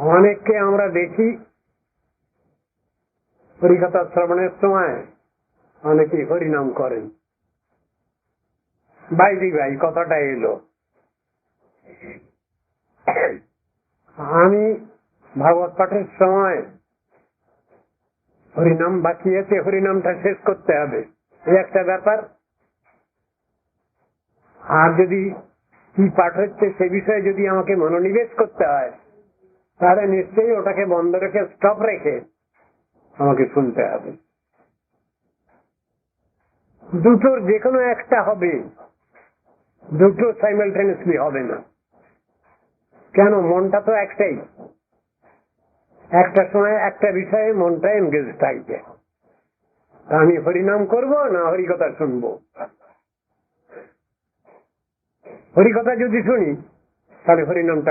অনেককে আমরা দেখি হরিকথা শ্রবণের সময় অনেকে হরিনাম করেন। বাইদি ভাই, কথাটা এলো। আমি ভাগবত পাঠের সময় হরিনাম বাকি আছে হরিনামটা শেষ করতে হবে। এই একটা ব্যাপার। আর যদি কি পাঠ হচ্ছে সে বিষয়ে যদি আমাকে মনোনিবেশ করতে হয় তাহলে নিশ্চয়ই ওটাকে বন্ধ রেখে স্টপ রেখে আমাকে শুনতে হবে। দুটোর যে কোনো একটা হবে, দুটো সাইমালটেনিয়াসলি হবে না। কেন? মনটা তো একটাই। একটা সময় একটা বিষয়ে মনটা এনগেজ থাকবে। আমি হরিনাম করব না হরিকথা শুনব? হরিকথা যদি শুনি, তাহলে হরিনামটা